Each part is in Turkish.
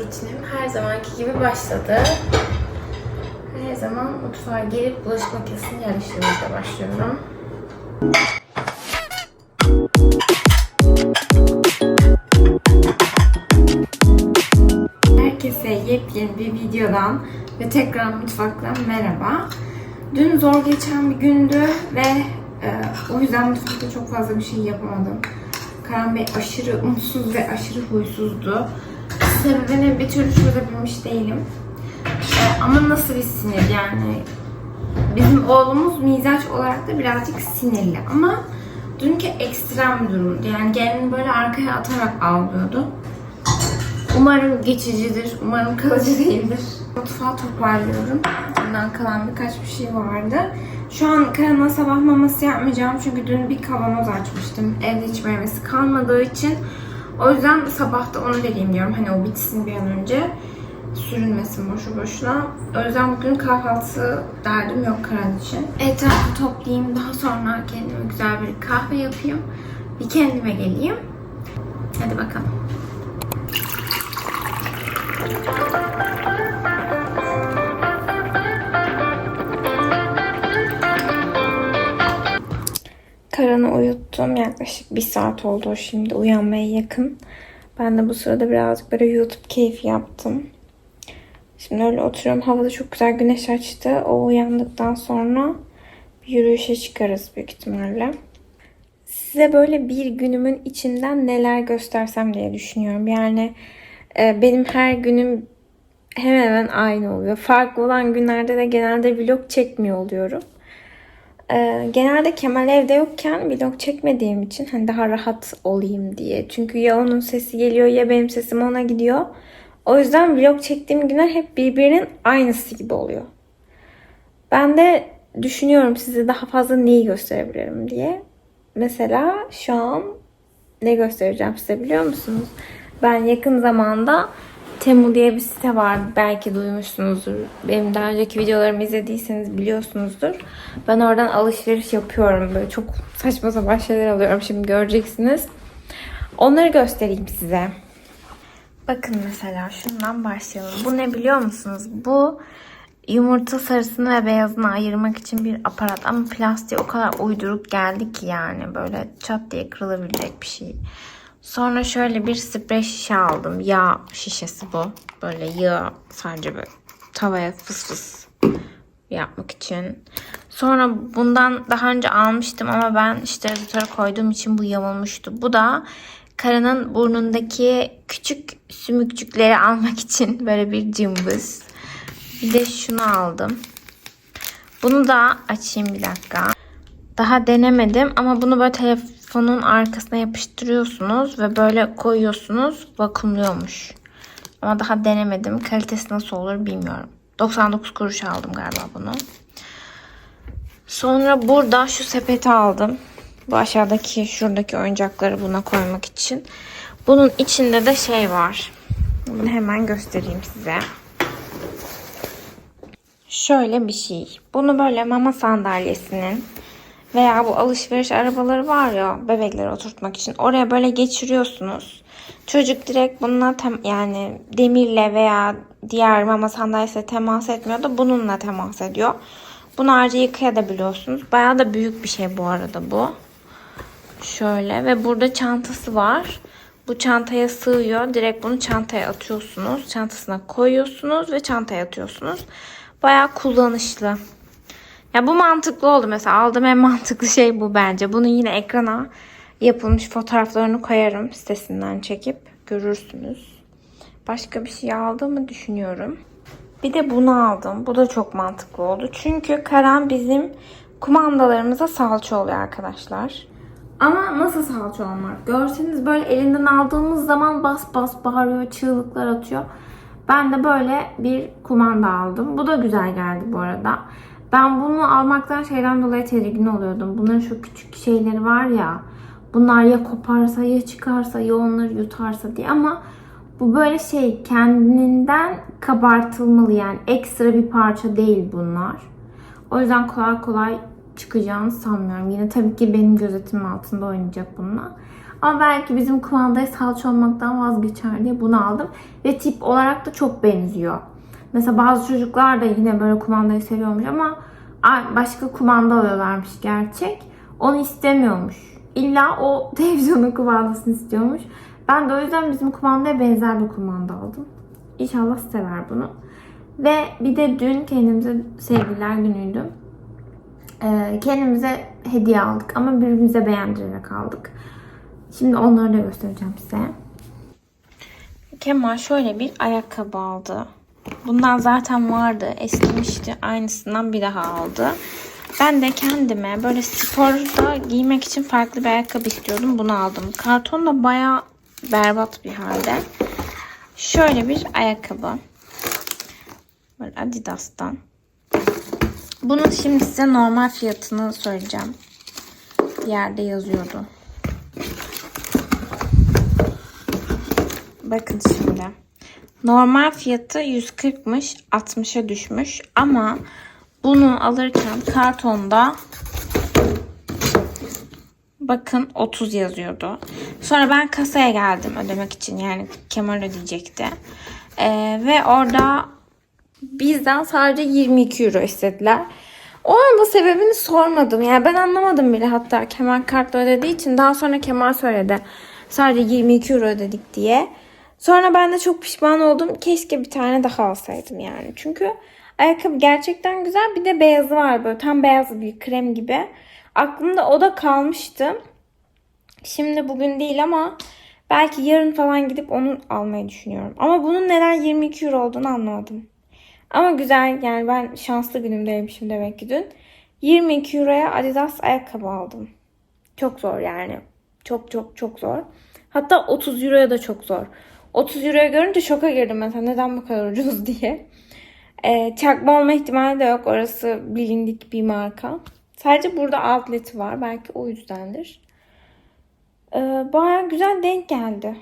rutinim her zamanki gibi başladı. Her zaman mutfağa gelip bulaşık makinesini yerleştirmekle başlıyorum. Herkese yepyeni bir videodan ve tekrar mutfaktan merhaba. Dün zor geçen bir gündü ve e, o yüzden mutfakta çok fazla bir şey yapamadım. Karan Bey aşırı umutsuz ve aşırı huysuzdu. Sebebini bir türlü çözebilmiş değilim. E, ama nasıl bir sinir yani bizim oğlumuz mizaç olarak da birazcık sinirli ama dünkü ekstrem durumdu. Yani kendini böyle arkaya atarak ağlıyordu. Umarım geçicidir, umarım kalıcı değildir. Mutfağı toparlıyorum. Bundan kalan birkaç bir şey vardı. Şu an Karan'a sabah maması yapmayacağım çünkü dün bir kavanoz açmıştım. Evde hiç meyvesi kalmadığı için. O yüzden sabah da onu vereyim diyorum. Hani o bitsin bir an önce. Sürünmesin boşu boşuna. O yüzden bugün kahvaltı derdim yok Karan için. Etrafı toplayayım. Daha sonra kendime güzel bir kahve yapayım. Bir kendime geleyim. Hadi bakalım. Karan'ı uyuttum. Yaklaşık bir saat oldu şimdi uyanmaya yakın. Ben de bu sırada birazcık böyle YouTube keyfi yaptım. Şimdi öyle oturuyorum. Havada çok güzel güneş açtı. O uyandıktan sonra bir yürüyüşe çıkarız büyük ihtimalle. Size böyle bir günümün içinden neler göstersem diye düşünüyorum. Yani e, benim her günüm hemen hemen aynı oluyor. Farklı olan günlerde de genelde vlog çekmiyor oluyorum. Ee, genelde Kemal evde yokken vlog çekmediğim için hani daha rahat olayım diye. Çünkü ya onun sesi geliyor ya benim sesim ona gidiyor. O yüzden vlog çektiğim günler hep birbirinin aynısı gibi oluyor. Ben de düşünüyorum size daha fazla neyi gösterebilirim diye. Mesela şu an ne göstereceğim size biliyor musunuz? Ben yakın zamanda Temu diye bir site var. Belki duymuşsunuzdur. Benim daha önceki videolarımı izlediyseniz biliyorsunuzdur. Ben oradan alışveriş yapıyorum. Böyle çok saçma sapan şeyler alıyorum. Şimdi göreceksiniz. Onları göstereyim size. Bakın mesela şundan başlayalım. Bu ne biliyor musunuz? Bu yumurta sarısını ve beyazını ayırmak için bir aparat. Ama plastiği o kadar uyduruk geldi ki yani. Böyle çat diye kırılabilecek bir şey. Sonra şöyle bir sprey şişe aldım. Yağ şişesi bu. Böyle yağ sadece böyle tavaya fıs fıs yapmak için. Sonra bundan daha önce almıştım ama ben işte redütöre koyduğum için bu yamulmuştu. Bu da karının burnundaki küçük sümükçükleri almak için böyle bir cımbız. Bir de şunu aldım. Bunu da açayım bir dakika. Daha denemedim ama bunu böyle telefonun arkasına yapıştırıyorsunuz ve böyle koyuyorsunuz. Vakumluyormuş. Ama daha denemedim. Kalitesi nasıl olur bilmiyorum. 99 kuruş aldım galiba bunu. Sonra burada şu sepeti aldım. Bu aşağıdaki şuradaki oyuncakları buna koymak için. Bunun içinde de şey var. Bunu hemen göstereyim size. Şöyle bir şey. Bunu böyle mama sandalyesinin veya bu alışveriş arabaları var ya bebekleri oturtmak için oraya böyle geçiriyorsunuz. Çocuk direkt bununla tem yani demirle veya diğer mama sandalyesiyle temas etmiyor da bununla temas ediyor. Bunu ayrıca yıkayabiliyorsunuz. Bayağı da büyük bir şey bu arada bu. Şöyle ve burada çantası var. Bu çantaya sığıyor. Direkt bunu çantaya atıyorsunuz. Çantasına koyuyorsunuz ve çantaya atıyorsunuz. Bayağı kullanışlı. Ya bu mantıklı oldu mesela. Aldığım en mantıklı şey bu bence. Bunu yine ekrana yapılmış fotoğraflarını koyarım sitesinden çekip görürsünüz. Başka bir şey aldığımı düşünüyorum. Bir de bunu aldım. Bu da çok mantıklı oldu. Çünkü Karan bizim kumandalarımıza salça oluyor arkadaşlar. Ama nasıl salça olmak? Görseniz böyle elinden aldığımız zaman bas bas bağırıyor, çığlıklar atıyor. Ben de böyle bir kumanda aldım. Bu da güzel geldi bu arada. Ben bunu almaktan şeyden dolayı tedirgin oluyordum. Bunların şu küçük şeyleri var ya. Bunlar ya koparsa ya çıkarsa ya onları yutarsa diye ama bu böyle şey kendinden kabartılmalı yani ekstra bir parça değil bunlar. O yüzden kolay kolay çıkacağını sanmıyorum. Yine tabii ki benim gözetimim altında oynayacak bununla. Ama belki bizim kumandaya salça olmaktan vazgeçer diye bunu aldım. Ve tip olarak da çok benziyor. Mesela bazı çocuklar da yine böyle kumandayı seviyormuş ama başka kumanda alıyorlarmış gerçek. Onu istemiyormuş. İlla o televizyonun kumandasını istiyormuş. Ben de o yüzden bizim kumandaya benzer bir kumanda aldım. İnşallah sever bunu. Ve bir de dün kendimize sevgililer günüydü. Ee, kendimize hediye aldık ama birbirimize beğendirerek aldık. Şimdi onları da göstereceğim size. Kemal şöyle bir ayakkabı aldı. Bundan zaten vardı. Eskimişti. Aynısından bir daha aldı. Ben de kendime böyle sporda giymek için farklı bir ayakkabı istiyordum. Bunu aldım. Karton da baya berbat bir halde. Şöyle bir ayakkabı. Böyle Adidas'tan. Bunun şimdi size normal fiyatını söyleyeceğim. Bir yerde yazıyordu. Bakın şimdi. Normal fiyatı 140'mış. 60'a düşmüş. Ama bunu alırken kartonda bakın 30 yazıyordu. Sonra ben kasaya geldim ödemek için. Yani Kemal ödeyecekti. Ee, ve orada bizden sadece 22 euro istediler. O anda sebebini sormadım. Yani ben anlamadım bile hatta Kemal kartla ödediği için. Daha sonra Kemal söyledi. Sadece 22 euro ödedik diye. Sonra ben de çok pişman oldum. Keşke bir tane daha alsaydım yani. Çünkü ayakkabı gerçekten güzel. Bir de beyazı var böyle. Tam beyaz bir krem gibi. Aklımda o da kalmıştı. Şimdi bugün değil ama belki yarın falan gidip onu almayı düşünüyorum. Ama bunun neden 22 euro olduğunu anlamadım. Ama güzel yani ben şanslı günümdeymişim demek ki dün. 22 euroya Adidas ayakkabı aldım. Çok zor yani. Çok çok çok zor. Hatta 30 euroya da çok zor. 30 euroya görünce şoka girdim mesela neden bu kadar ucuz diye. Ee, çakma olma ihtimali de yok. Orası bilindik bir marka. Sadece burada outleti var. Belki o yüzdendir. Ee, Baya güzel denk geldi.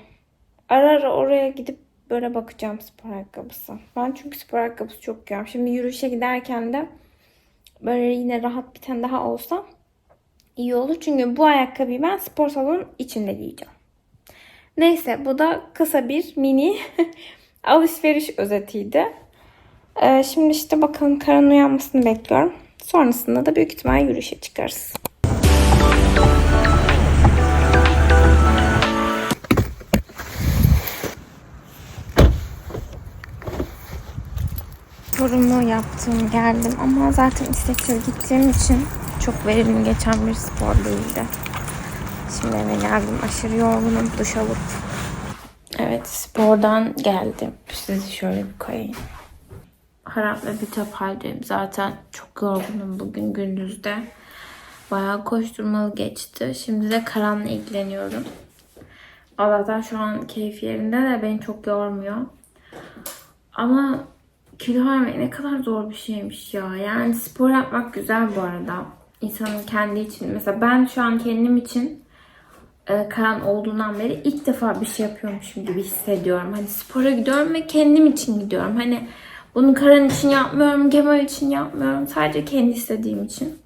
Ara ara oraya gidip böyle bakacağım spor ayakkabısı. Ben çünkü spor ayakkabısı çok giyiyorum. Şimdi yürüyüşe giderken de böyle yine rahat bir tane daha olsa iyi olur. Çünkü bu ayakkabıyı ben spor salonun içinde giyeceğim. Neyse bu da kısa bir mini alışveriş özetiydi. Ee, şimdi işte bakalım Karan uyanmasını bekliyorum. Sonrasında da büyük ihtimal yürüyüşe çıkarız. Sporumu yaptım geldim ama zaten İsveç'e gittiğim için çok verimli geçen bir spor değildi. Şimdi eve geldim aşırı yorgunum duş alıp. Evet spordan geldim. Sizi şöyle bir koyayım. Harap ve bitap haldeyim. Zaten çok yorgunum bugün gündüzde. Bayağı koşturmalı geçti. Şimdi de Karan'la ilgileniyorum. Allah'tan şu an keyif yerinde de beni çok yormuyor. Ama kilo vermek ne kadar zor bir şeymiş ya. Yani spor yapmak güzel bu arada. İnsanın kendi için. Mesela ben şu an kendim için Karan olduğundan beri ilk defa bir şey yapıyormuşum gibi hissediyorum. Hani spora gidiyorum ve kendim için gidiyorum. Hani bunu Karan için yapmıyorum, Kemal için yapmıyorum. Sadece kendi istediğim için.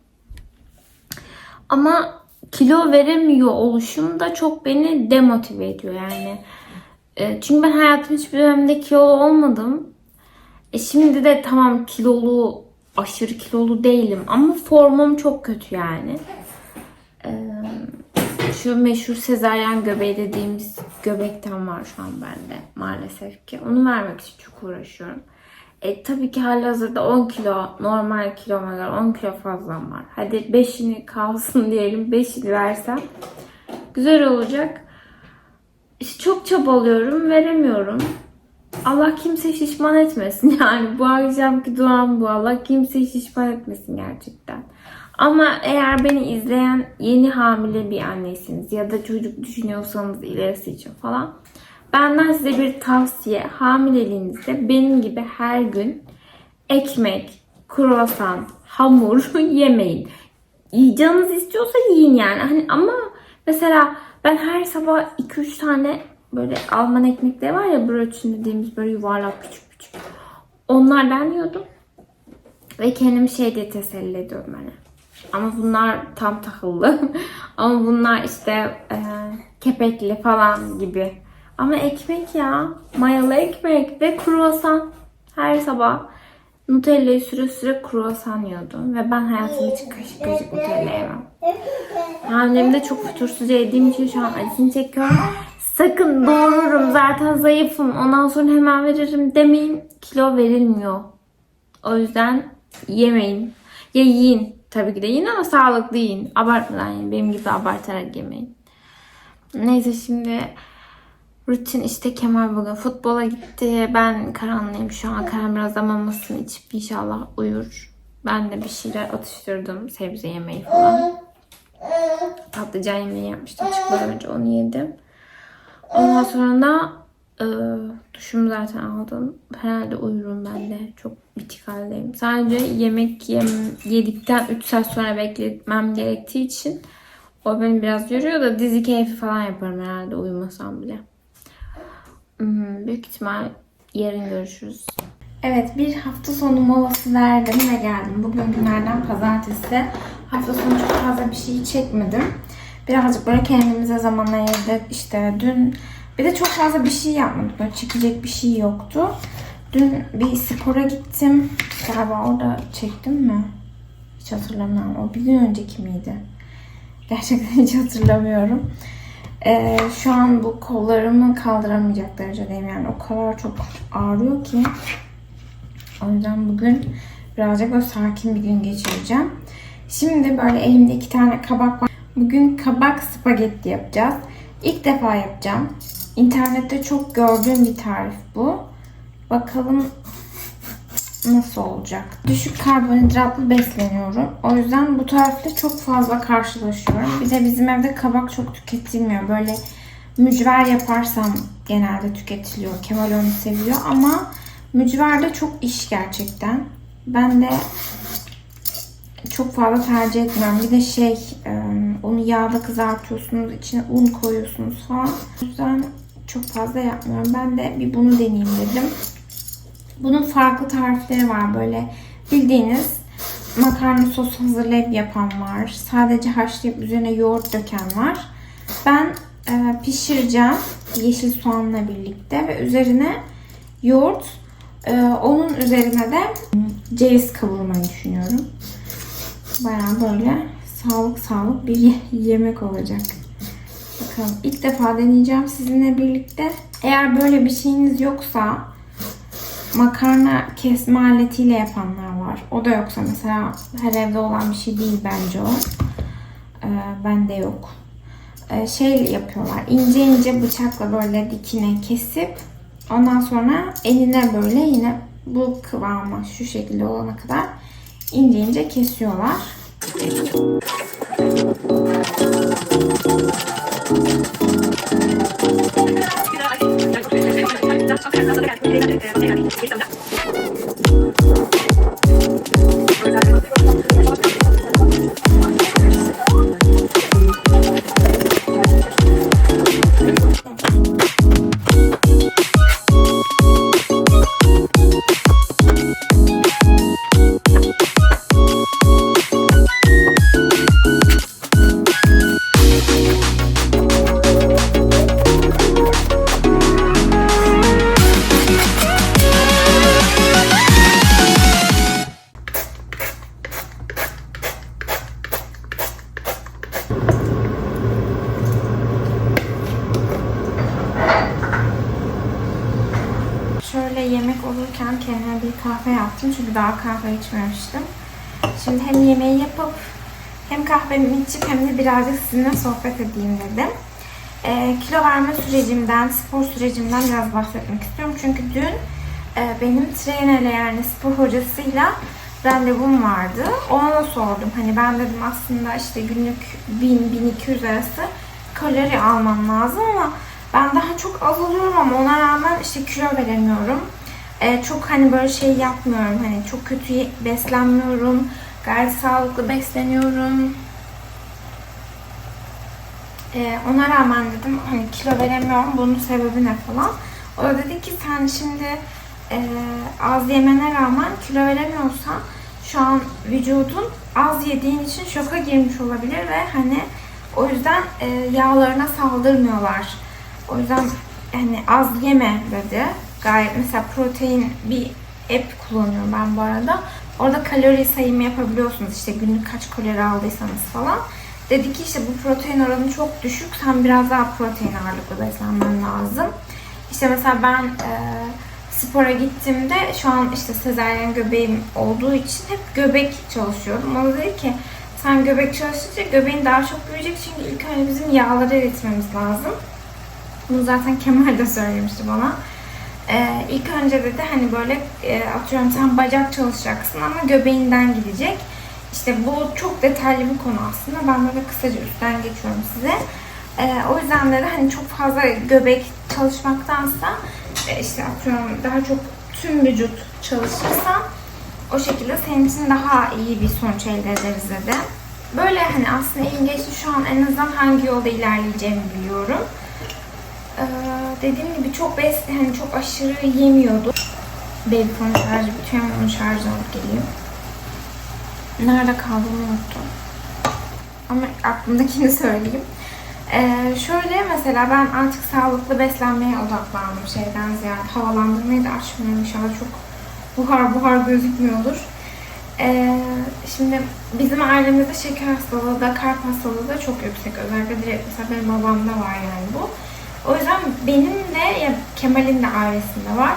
Ama kilo veremiyor oluşum da çok beni demotive ediyor yani. E, çünkü ben hayatım hiçbir dönemde kilolu olmadım. E şimdi de tamam kilolu, aşırı kilolu değilim ama formum çok kötü yani. Şu meşhur sezaryen göbeği dediğimiz göbekten var şu an bende maalesef ki. Onu vermek için çok uğraşıyorum. E, tabii ki halihazırda 10 kilo normal kiloma göre 10 kilo fazlam var. Hadi 5'ini kalsın diyelim 5'ini versem güzel olacak. İşte çok çabalıyorum veremiyorum. Allah kimse şişman etmesin yani bu akşamki duam bu Allah kimse şişman etmesin gerçekten. Ama eğer beni izleyen yeni hamile bir annesiniz ya da çocuk düşünüyorsanız ilerisi için falan benden size bir tavsiye hamileliğinizde benim gibi her gün ekmek, kruvasan, hamur yemeyin. Canınız istiyorsa yiyin yani. Hani ama mesela ben her sabah 2-3 tane böyle Alman ekmekleri var ya brötchen dediğimiz böyle yuvarlak küçük küçük. Onlardan yiyordum. Ve kendimi şey diye teselli ediyorum hani. Ama bunlar tam tahıllı. Ama bunlar işte e, kepekli falan gibi. Ama ekmek ya. Mayalı ekmek ve kruvasan. Her sabah Nutella'yı süre süre kruvasan yiyordum. Ve ben hayatımda hiç kaşık kaşık Nutella yemem. Hamlemde çok fütursuz yediğim için şu an acısını çekiyorum. Sakın doğururum zaten zayıfım. Ondan sonra hemen veririm demeyin. Kilo verilmiyor. O yüzden yemeyin. Ya yiyin. Tabii ki de yiyin ama sağlıklı yiyin. Abartmadan yiyin. Benim gibi abartarak yemeyin. Neyse şimdi rutin işte Kemal bugün futbola gitti. Ben karanlıyım şu an. Karan biraz da mamasını içip inşallah uyur. Ben de bir şeyler atıştırdım. Sebze yemeği falan. Patlıcan yemeği yapmıştım. Çıkmadan önce onu yedim. Ondan sonra da e, duşumu zaten aldım. Herhalde uyurum ben de. Çok bitik haldeyim. Sadece yemek yem, yedikten 3 saat sonra bekletmem gerektiği için o beni biraz yoruyor da dizi keyfi falan yaparım herhalde uyumasam bile. Hmm, büyük ihtimal yarın görüşürüz. Evet bir hafta sonu molası verdim ve geldim. Bugün günlerden pazartesi. Hafta sonu çok fazla bir şey çekmedim. Birazcık böyle kendimize zaman ayırdık. İşte dün bir de çok fazla bir şey yapmadık. Böyle çekecek bir şey yoktu. Dün bir spora gittim. Galiba orada çektim mi? Hiç hatırlamıyorum. O bir gün önceki miydi? Gerçekten hiç hatırlamıyorum. Ee, şu an bu kollarımı kaldıramayacak derecedeyim. Yani o kadar çok ağrıyor ki. O yüzden bugün birazcık böyle sakin bir gün geçireceğim. Şimdi böyle elimde iki tane kabak var. Bugün kabak spagetti yapacağız. İlk defa yapacağım. İnternette çok gördüğüm bir tarif bu. Bakalım nasıl olacak. Düşük karbonhidratlı besleniyorum. O yüzden bu tarifle çok fazla karşılaşıyorum. Bir de bizim evde kabak çok tüketilmiyor. Böyle mücver yaparsam genelde tüketiliyor. Kemal onu seviyor ama mücver de çok iş gerçekten. Ben de çok fazla tercih etmiyorum. Bir de şey e, onu yağda kızartıyorsunuz. içine un koyuyorsunuz falan. O yüzden çok fazla yapmıyorum. Ben de bir bunu deneyeyim dedim. Bunun farklı tarifleri var. Böyle bildiğiniz makarna sos hazırlayıp yapan var. Sadece haşlayıp üzerine yoğurt döken var. Ben e, pişireceğim yeşil soğanla birlikte ve üzerine yoğurt e, onun üzerine de ceviz kavurmayı düşünüyorum. Baya böyle sağlık sağlık bir ye- yemek olacak. Bakalım ilk defa deneyeceğim sizinle birlikte. Eğer böyle bir şeyiniz yoksa makarna kesme aletiyle yapanlar var. O da yoksa mesela her evde olan bir şey değil bence o. Ee, bende yok. Ee, şey yapıyorlar. ince ince bıçakla böyle dikine kesip ondan sonra eline böyle yine bu kıvama şu şekilde olana kadar ince ince kesiyorlar. Şöyle Şimdi hem yemeği yapıp hem kahvemi içip hem de birazcık sizinle sohbet edeyim dedim. Ee, kilo verme sürecimden, spor sürecimden biraz bahsetmek istiyorum. Çünkü dün e, benim trainerle yani spor hocasıyla randevum vardı. Ona sordum. Hani ben dedim aslında işte günlük 1000-1200 arası kalori almam lazım ama ben daha çok az alıyorum ama ona rağmen işte kilo veremiyorum. Ee, çok hani böyle şey yapmıyorum. Hani çok kötü beslenmiyorum. Gayet sağlıklı besleniyorum. Ee, ona rağmen dedim hani kilo veremiyorum. Bunun sebebi ne falan. O da dedi ki sen şimdi e, az yemene rağmen kilo veremiyorsan şu an vücudun az yediğin için şoka girmiş olabilir ve hani o yüzden e, yağlarına saldırmıyorlar. O yüzden hani az yeme dedi. Gayet mesela protein bir app kullanıyorum ben bu arada. Orada kalori sayımı yapabiliyorsunuz işte günlük kaç kalori aldıysanız falan. Dedi ki işte bu protein oranı çok düşük. Sen biraz daha protein ağırlıklı beslenmen lazım. İşte mesela ben e, spora gittiğimde şu an işte sezaryen göbeğim olduğu için hep göbek çalışıyordum. O da dedi ki sen göbek çalıştıkça göbeğin daha çok büyüyecek çünkü ilk önce bizim yağları eritmemiz lazım. Bunu zaten Kemal de söylemişti bana. Ee, ilk önce dedi hani böyle e, atıyorum sen bacak çalışacaksın ama göbeğinden gidecek. İşte bu çok detaylı bir konu aslında. Ben böyle kısaca üstten geçiyorum size. Ee, o yüzden dedi hani çok fazla göbek çalışmaktansa e, işte atıyorum daha çok tüm vücut çalışırsan o şekilde senin için daha iyi bir sonuç elde ederiz dedi. Böyle hani aslında ilginçti şu an en azından hangi yolda ilerleyeceğimi biliyorum. Ee, dediğim gibi çok bes hani çok aşırı yemiyordu. Babyphone şarjı bitiyor ama onu şarj alıp geleyim. Nerede kaldığını unuttum. Ama aklımdakini söyleyeyim. Ee, şöyle mesela ben artık sağlıklı beslenmeye odaklandım şeyden ziyade. Havalandırmayı da açmıyorum inşallah çok buhar buhar gözükmüyordur. Ee, şimdi bizim ailemizde şeker hastalığı da kalp hastalığı da çok yüksek. Özellikle direkt mesela benim babamda var yani bu. O yüzden benim de ya Kemal'in de ailesinde var.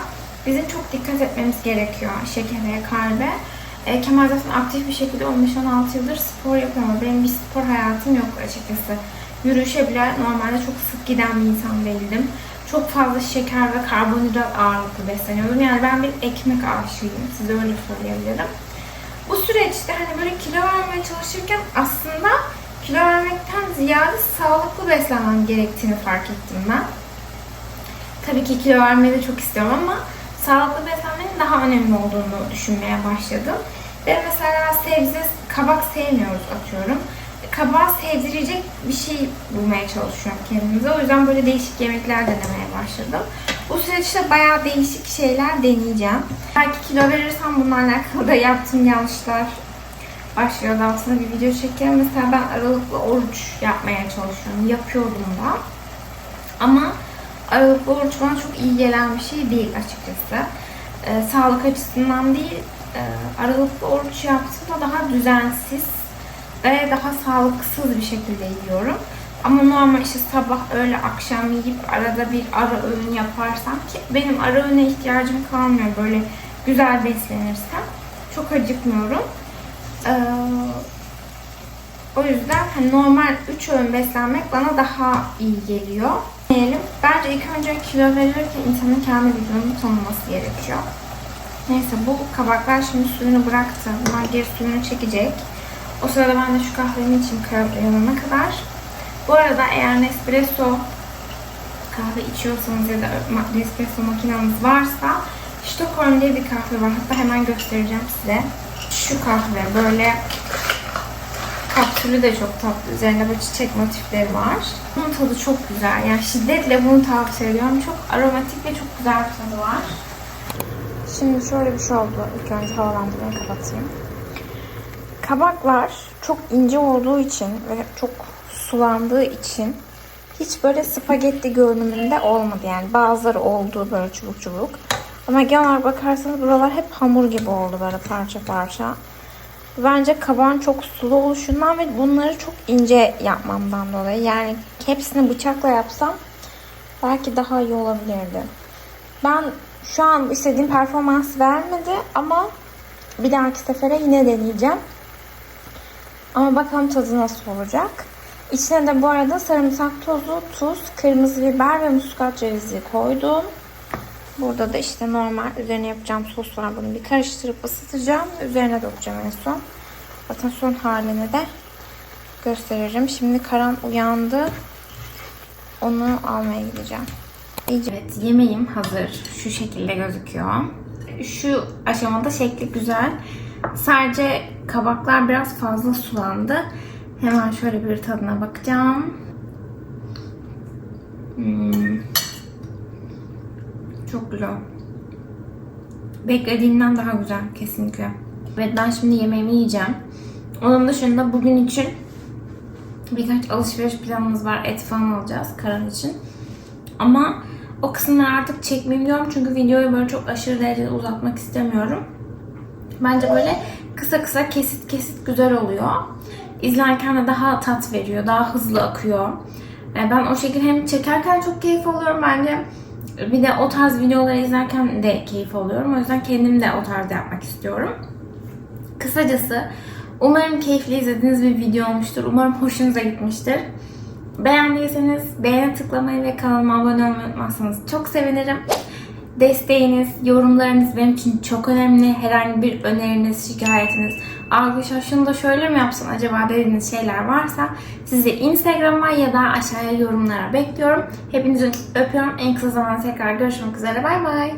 Bizim çok dikkat etmemiz gerekiyor şekere, kalbe. E, Kemal zaten aktif bir şekilde 15-16 yıldır spor yapıyor ama benim bir spor hayatım yok açıkçası. Yürüyüşe bile normalde çok sık giden bir insan değildim. Çok fazla şeker ve karbonhidrat ağırlıklı besleniyordum. Yani ben bir ekmek aşığıyım. Size öyle söyleyebilirim. Bu süreçte hani böyle kilo vermeye çalışırken aslında kilo vermekten ziyade sağlıklı beslenmem gerektiğini fark ettim ben. Tabii ki kilo vermeyi de çok istiyorum ama sağlıklı beslenmenin daha önemli olduğunu düşünmeye başladım. Ve mesela sebze, kabak sevmiyoruz atıyorum. Kabağı sevdirecek bir şey bulmaya çalışıyorum kendimize. O yüzden böyle değişik yemekler denemeye başladım. Bu süreçte bayağı değişik şeyler deneyeceğim. Belki kilo verirsem bunlarla alakalı da yaptığım yanlışlar başlıyor da aslında bir video çekerim. Mesela ben aralıklı oruç yapmaya çalışıyorum. Yapıyordum da. Ama aralıklı oruç bana çok iyi gelen bir şey değil açıkçası. Ee, sağlık açısından değil, e, aralıklı oruç yaptığımda daha düzensiz ve daha sağlıksız bir şekilde yiyorum. Ama normal işte sabah, öğle, akşam yiyip arada bir ara öğün yaparsam ki benim ara öğüne ihtiyacım kalmıyor böyle güzel beslenirsem. Çok acıkmıyorum. Ee, o yüzden hani normal 3 öğün beslenmek bana daha iyi geliyor. Diyelim. Bence ilk önce kilo verirken insanın kendi vücudunu tanıması gerekiyor. Neyse bu kabaklar şimdi suyunu bıraktı. Bunlar geri suyunu çekecek. O sırada ben de şu kahvemi için yanına kadar. Bu arada eğer Nespresso kahve içiyorsanız ya da Nespresso makineniz varsa Stockholm diye bir kahve var. Hatta hemen göstereceğim size. Şu kahve böyle kapsülü de çok tatlı. Üzerinde böyle çiçek motifleri var. Bunun tadı çok güzel. Yani şiddetle bunu tavsiye ediyorum. Çok aromatik ve çok güzel bir tadı var. Şimdi şöyle bir şey oldu. İlk önce havalandırmayı kapatayım. Kabaklar çok ince olduğu için ve çok sulandığı için hiç böyle spagetti görünümünde olmadı. Yani bazıları oldu böyle çubuk çubuk. Ama genel bakarsanız buralar hep hamur gibi oldu böyle parça parça. Bence kabağın çok sulu oluşundan ve bunları çok ince yapmamdan dolayı. Yani hepsini bıçakla yapsam belki daha iyi olabilirdi. Ben şu an istediğim performans vermedi ama bir dahaki sefere yine deneyeceğim. Ama bakalım tadı nasıl olacak. İçine de bu arada sarımsak tozu, tuz, kırmızı biber ve muskat cevizi koydum. Burada da işte normal üzerine yapacağım sos var. Bunu bir karıştırıp ısıtacağım. Üzerine dökeceğim en son. Zaten son halini de gösteririm. Şimdi Karan uyandı. Onu almaya gideceğim. İyice. Evet yemeğim hazır. Şu şekilde gözüküyor. Şu aşamada şekli güzel. Sadece kabaklar biraz fazla sulandı. Hemen şöyle bir tadına bakacağım. Hmm. Çok güzel. Beklediğimden daha güzel kesinlikle. Evet ben şimdi yemeğimi yiyeceğim. Onun dışında bugün için birkaç alışveriş planımız var. Et falan alacağız Karan için. Ama o kısımları artık çekmeyeyim diyorum. Çünkü videoyu böyle çok aşırı derecede uzatmak istemiyorum. Bence böyle kısa kısa kesit kesit güzel oluyor. İzlerken de daha tat veriyor. Daha hızlı akıyor. Yani ben o şekilde hem çekerken çok keyif alıyorum bence. Bir de o tarz videoları izlerken de keyif alıyorum. O yüzden kendim de o tarzda yapmak istiyorum. Kısacası umarım keyifli izlediğiniz bir video olmuştur. Umarım hoşunuza gitmiştir. Beğendiyseniz beğene tıklamayı ve kanalıma abone olmayı unutmazsanız çok sevinirim. Desteğiniz, yorumlarınız benim için çok önemli. Herhangi bir öneriniz, şikayetiniz, Arkadaşlar şunu da şöyle mi yapsın acaba dediğiniz şeyler varsa sizi Instagram'a ya da aşağıya yorumlara bekliyorum. Hepinizi öpüyorum. En kısa zamanda tekrar görüşmek üzere. Bay bay.